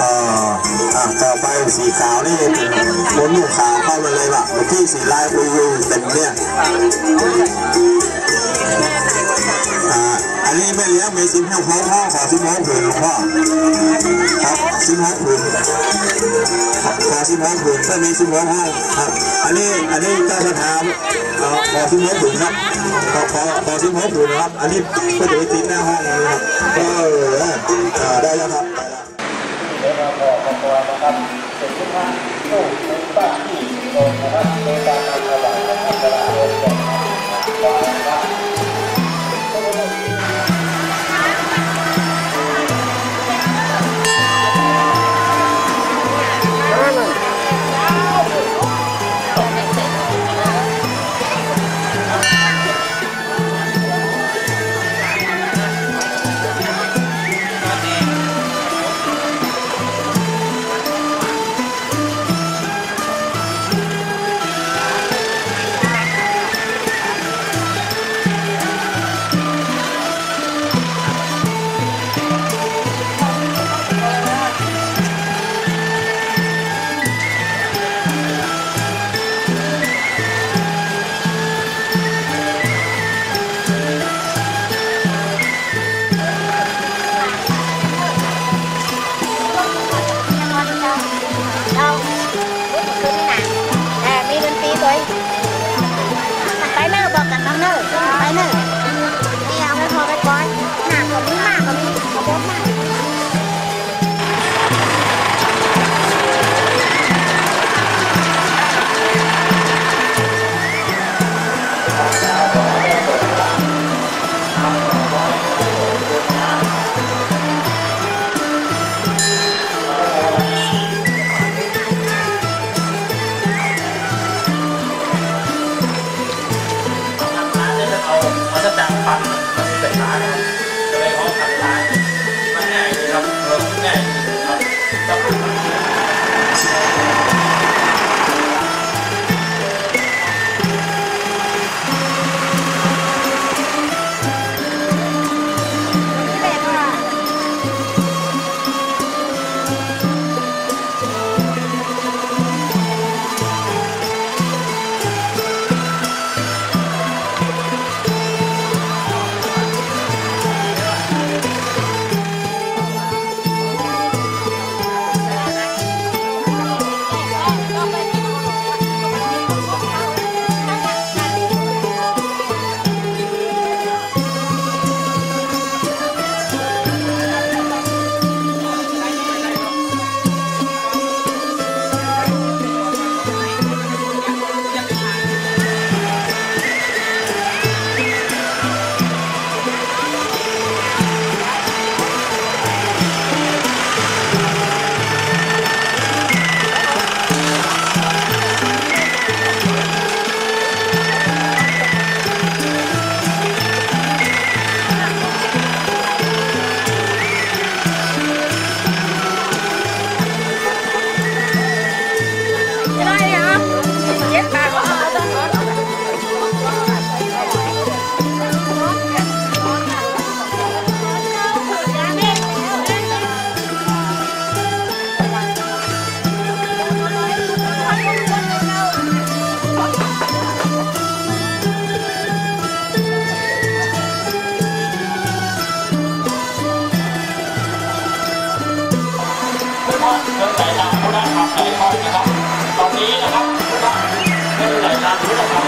อ่าอะต่อไปสีขาวนี่บนลูกขาวเข้ามาเลยว่ะเมื่อกี้สีลายปุยยุยเต็มเนี่ย อันนี้ไม่เลี้ยงมีสิบห้าพ่อพ่อขอสิบห้าผืนหลวงพ่อครับสิบห้าผืนขอสิบห้าผืนถ้ามีสิบห้าห้ครับ อันนี้อันนี้เจ้าสถานเอ่อขอสิบห้าผืนครับขอขอขอสิบห้าผืนนะครับ อันนี้ก็จะไปติดหน้าห้องเลยครับเอออ่าได้แล้วครับได้แล้ว đâu Yeah.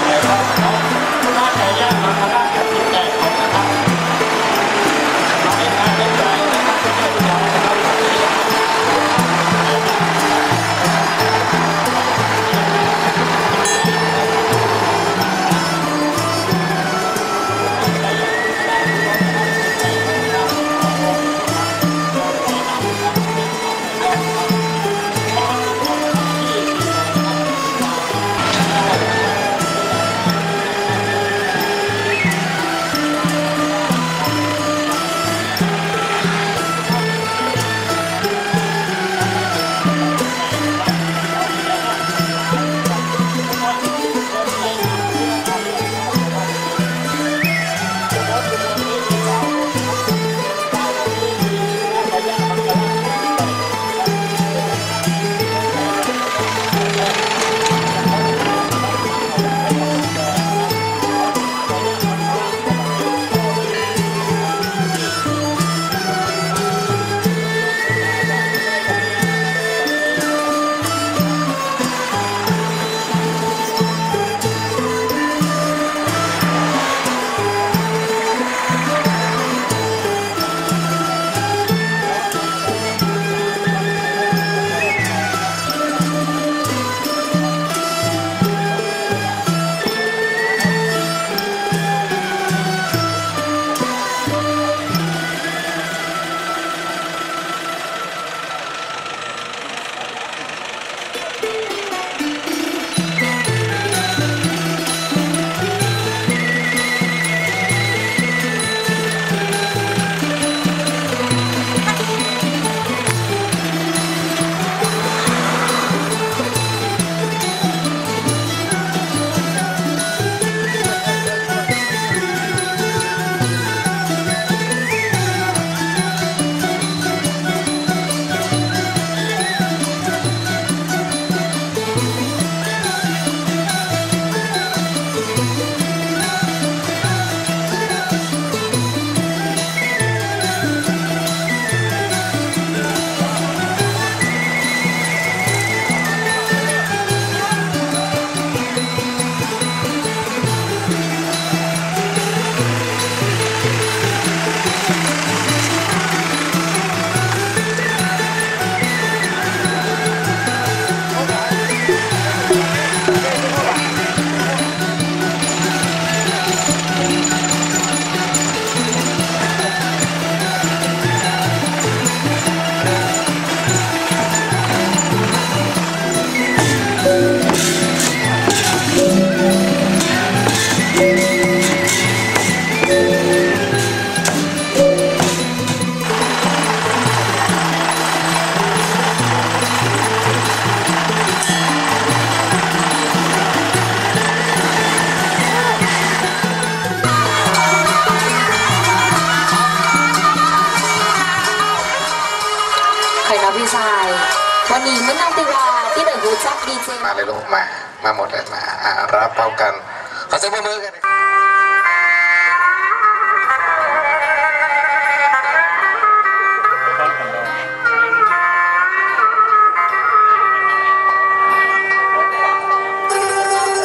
รู้จักดีเจมาเลยลูกมา มาหมดเลยมาอะรับเท่ากันขอเสียงปรบมือกันนะครับ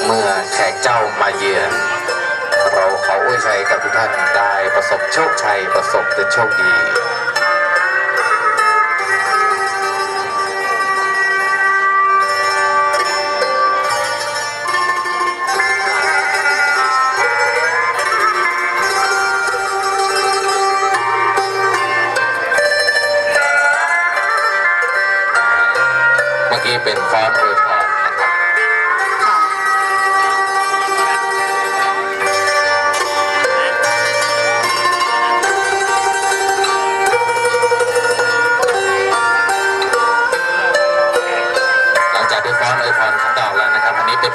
เมื่อแขกเจ้ามาเยือน เราขออวยชัยกับทุกท่านได้ประสบโชคชัยประสบแต่โชคดี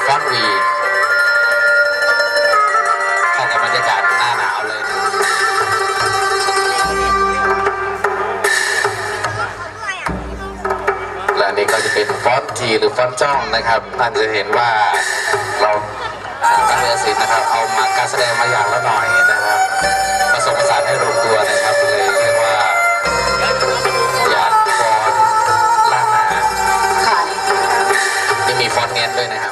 ฟอนต์วีเข้ากับบรรยากาศหน้าหนาวเลยนะและอันนี้ก็จะเป็นฟอนต์ทีหรือฟอนต์จ้องนะครับท่านจะเห็นว่าเราการเรียนศิลป์นะครับ เอามาการแสดงมาอย่างละหน่อยนะครับผสมผสานให้ลงตัวนะครับเลยเรียกว่าอยากฟอนต์ล้านนาค่ะนี่มีฟอนต์เงินด้วยนะครับ